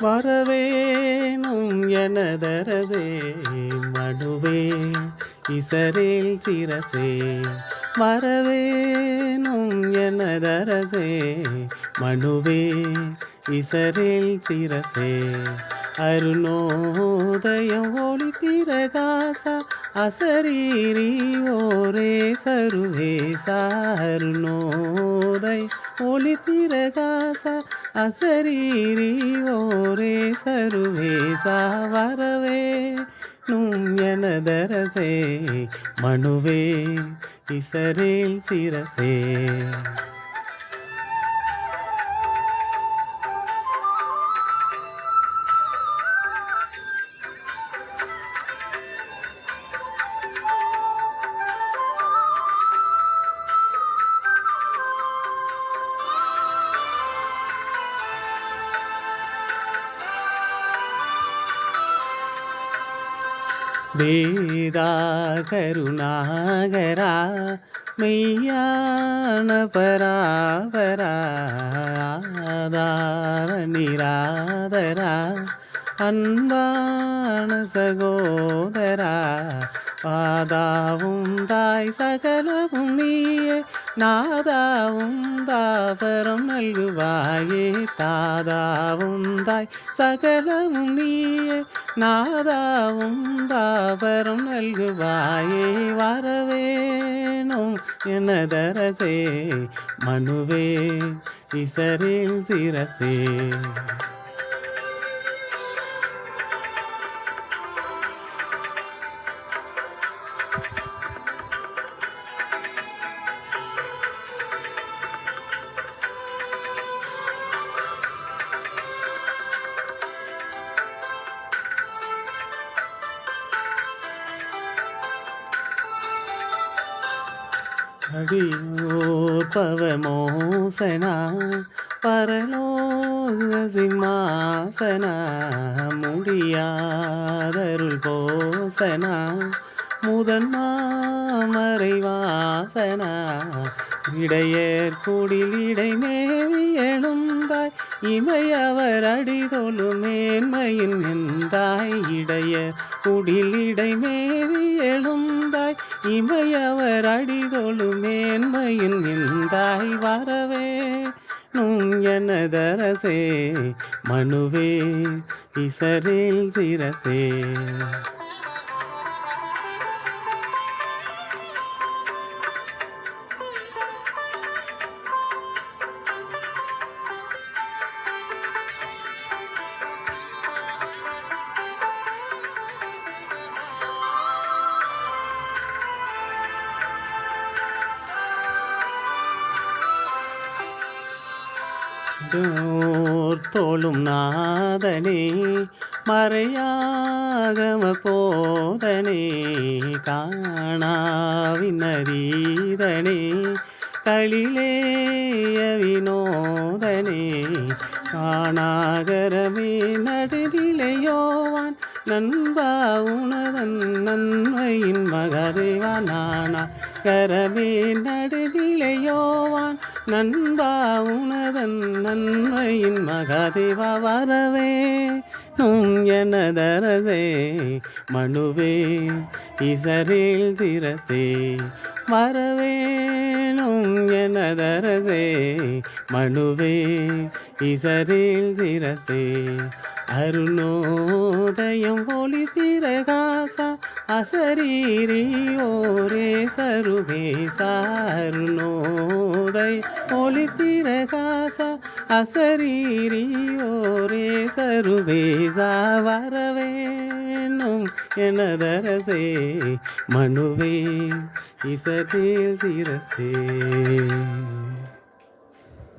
வரவேணும் எனதரசே மடுவே இசரேல் சிரசே. வரவேணும் எனதரசே மனுவே இசரேல் சிரசே. அருணோதயம் ஒளி பிரகாச அசரீரி ஓரே சருவேசா. அருணோதய் ஒளி பிரகாச அசரீரி ஓரே சருவேசா வரவே நும் எனதரசே மனுவே இசரேல் சிரசே. വേദാകരുണാകരാ മെയ്യാണ പരാപരാധാര അൻപാണ അൻപാണ് പാദാവും തായ് സകലവും നീയ சகலவும் நீயே நாதாவும் தாபரம் நல்குவாயே தாதாவும் தாய் சகலமும் நீயே. நாதாவும் தாபரம் நல்குவாயே வரவேணும் எனதரசே மனுவே இசரில் சிரசே அடியோர் பரலோக சிம்மாசனா முடியாதருள் போசனா முதன்மா மறைவாசன இடையர் குடிலிடை மேவி எழுந்தாய் இமையவர் அடிதொழு மேன்மையின் நின்றாய் இடையர் குடிலிடை மேவி எழுந்தாய் இமையவர் அடிதொழு மேன்மையின் நின்றாய் வரவே. நும் எனதரசே மனுவே இசரேல் சிரசே. டோர் தோளும் நாதனே மறையாகம போதனே காணாவினரீதனே களிலேய வினோதனே காணாகரமே நடுநிலையோவான் நண்பா உணதன் நன்மையின் மகதேவா நானா கரமே நடுநிலையோவான் நண்பா உனதன் நன்மையின் மகாதேவா வரவே. நும் எனதரசே மனுவே இசரேல் சிரசே வரவேணும் எனதரசே மனுவே இசரேல் சிரசே. அருணோதயம் ஒளி பிறகா பிரகாசா அசரீரி ஓரே சருவேசா அருணோதய் ஒளி பிரகாசா அசரீரி ஓரே சருவேசா வரவேணும் எனதரசே மனுவே இசதேல் சிரசே.